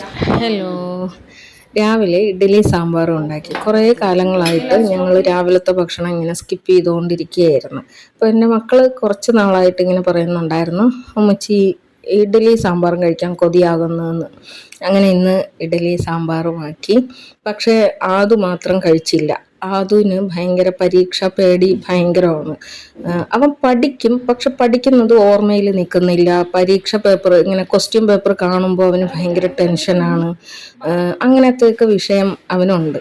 Hello രാവിലെ ഇഡ്ഡലി സാമ്പാറും ഉണ്ടാക്കി. കുറേ കാലങ്ങളായിട്ട് ഞങ്ങൾ രാവിലത്തെ ഭക്ഷണം ഇങ്ങനെ സ്കിപ്പ് ചെയ്തുകൊണ്ടിരിക്കുകയായിരുന്നു. അപ്പോൾ എന്റെ മക്കൾ കുറച്ച് നാളായിട്ട് ഇങ്ങനെ പറയുന്നുണ്ടായിരുന്നു അമ്മച്ചി ഇഡ്ഡലി സാമ്പാറും കഴിക്കാൻ കൊതിയാകുന്നതെന്ന്. അങ്ങനെ ഇന്ന് ഇഡ്ഡലി സാമ്പാറുമാക്കി പക്ഷേ ആദു മാത്രം കഴിച്ചില്ല. ആദുവിന് ഭയങ്കര പരീക്ഷ പേടി ഭയങ്കരമാണ്. അവൻ പഠിക്കും പക്ഷെ പഠിക്കുന്നത് ഓർമ്മയിൽ നിൽക്കുന്നില്ല. പരീക്ഷ പേപ്പർ ഇങ്ങനെ ക്വസ്റ്റ്യൻ പേപ്പർ കാണുമ്പോൾ അവന് ഭയങ്കര ടെൻഷനാണ് അങ്ങനത്തെയൊക്കെ വിഷയം അവനുണ്ട്.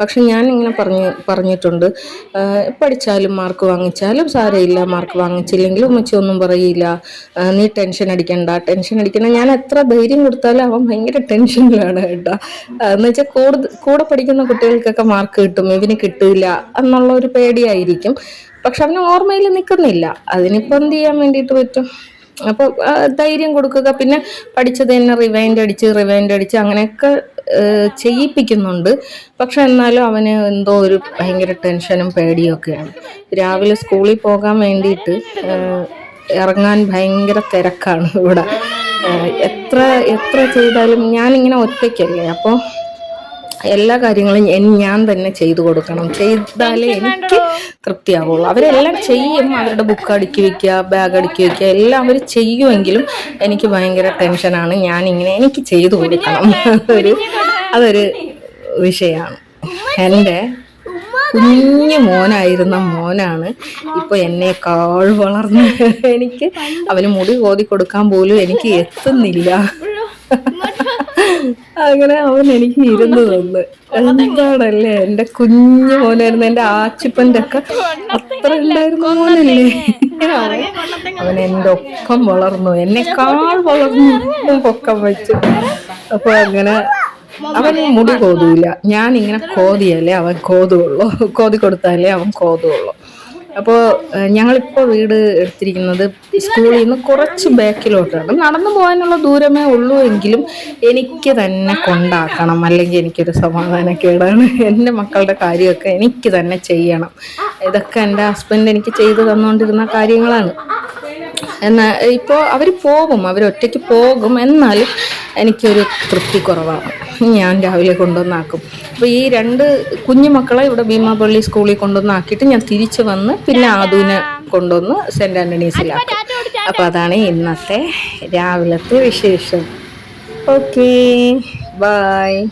പക്ഷെ ഞാൻ ഇങ്ങനെ പറഞ്ഞ് പറഞ്ഞിട്ടുണ്ട്. പഠിച്ചാലും മാർക്ക് വാങ്ങിച്ചാലും സാരമില്ല മാർക്ക് വാങ്ങിച്ചില്ലെങ്കിലും ഉമ്മച്ചി ഒന്നും പറയില്ല. നീ ടെൻഷൻ അടിക്കണ്ട ടെൻഷൻ അടിക്കണ്ട. ഞാൻ എത്ര ധൈര്യം കൊടുത്താലും അവൻ ഭയങ്കര ടെൻഷനിലാണ് കേട്ടോ. എന്ന് വെച്ചാൽ കൂടുതൽ കൂടെ പഠിക്കുന്ന കുട്ടികൾക്കൊക്കെ മാർക്ക് കിട്ടും ഇവന് കിട്ടില്ല എന്നുള്ള ഒരു പേടിയായിരിക്കും. പക്ഷെ അവന് ഓർമ്മയിൽ നിൽക്കുന്നില്ല അതിനിപ്പോൾ എന്ത് ചെയ്യാൻ വേണ്ടിയിട്ട് പറ്റും? അപ്പോൾ ധൈര്യം കൊടുക്കുക. പിന്നെ പഠിച്ചത് തന്നെ റിവൈൻഡ് അടിച്ച് റിവൈൻഡ് അടിച്ച് അങ്ങനെയൊക്കെ ചെയ്യിപ്പിക്കുന്നുണ്ട്. പക്ഷെ എന്നാലും അവന് എന്തോ ഒരു ഭയങ്കര ടെൻഷനും പേടിയൊക്കെയാണ് രാവിലെ സ്കൂളിൽ പോകാൻ വേണ്ടിയിട്ട് ഇറങ്ങാൻ ഭയങ്കര തിരക്കാണ് ഇവിടെ. എത്ര എത്ര ചെയ്താലും ഞാനിങ്ങനെ ഒറ്റയ്ക്കല്ലേ. അപ്പോൾ എല്ലാ കാര്യങ്ങളും ഞാൻ തന്നെ ചെയ്തു കൊടുക്കണം. ചെയ്താലേ എനിക്ക് തൃപ്തിയാവുള്ളൂ. അവരെല്ലാം ചെയ്യും. അവരുടെ ബുക്ക് അടുക്കി വെക്കുക ബാഗ് അടുക്കി വെക്കുക എല്ലാം അവർ ചെയ്യുമെങ്കിലും എനിക്ക് ഭയങ്കര ടെൻഷനാണ്. ഞാൻ ഞാനിങ്ങനെ എനിക്ക് ചെയ്തു കൊടുക്കണം. അതൊരു അതൊരു വിഷയമാണ്. എന്റെ കുഞ്ഞു മോനായിരുന്ന മോനാണ് ഇപ്പൊ എന്നേക്കാൾ വളർന്ന് എനിക്ക് അവന് മുടി കോതി കൊടുക്കാൻ പോലും എനിക്ക് എത്തുന്നില്ല. അങ്ങനെ അവൻ എനിക്ക് ഇരുന്ന് തന്നു എന്താണല്ലേ എന്റെ കുഞ്ഞു മോനായിരുന്നു എന്റെ ആച്ചിപ്പന്റെ ഒക്കെ അത്ര ഉണ്ടായിരുന്ന പോലല്ലേ അവൻ അവൻ എന്റെ ഒപ്പം വളർന്നു എന്നെക്കാൾ വളർന്നു പൊക്കം വെച്ച്. അപ്പൊ അങ്ങനെ അവൻ മുടി കോതൂല ഞാൻ ഇങ്ങനെ കോതിയാലേ അവൻ കോതുള്ളൂ കോതി കൊടുത്താലേ അവൻ കോതുള്ളൂ അപ്പോൾ ഞങ്ങളിപ്പോൾ വീട് എടുത്തിരിക്കുന്നത് സ്കൂളിൽ നിന്ന് കുറച്ച് ബാക്കിലോട്ടാണ്. നടന്നു പോകാനുള്ള ദൂരമേ ഉള്ളൂ എങ്കിലും എനിക്ക് തന്നെ കൊണ്ടാക്കണം. അല്ലെങ്കിൽ എനിക്കൊരു സമാധാനക്കേടാണ്. എന്റെ മക്കളുടെ കാര്യമൊക്കെ എനിക്ക് തന്നെ ചെയ്യണം. ഇതൊക്കെ എന്റെ ഹസ്ബൻഡ് എനിക്ക് ചെയ്തു തന്നുകൊണ്ടിരുന്ന കാര്യങ്ങളാണ്. എന്നാൽ ഇപ്പോൾ അവർ പോകും. അവരൊറ്റയ്ക്ക് പോകും. എന്നാലും എനിക്കൊരു തൃപ്തി കുറവാണ്. ഞാൻ രാവിലെ കൊണ്ടുവന്നാക്കും. അപ്പോൾ ഈ രണ്ട് കുഞ്ഞു മക്കളെ ഇവിടെ ഭീമാപള്ളി സ്കൂളിൽ കൊണ്ടുവന്നാക്കിയിട്ട് ഞാൻ തിരിച്ചു വന്ന് പിന്നെ ആദുവിനെ കൊണ്ടുവന്ന് സെന്റ് ആന്റണീസിലാക്കും അപ്പോൾ അതാണ് ഇന്നത്തെ രാവിലത്തെ വിശേഷം. ഓക്കേ. ബായ്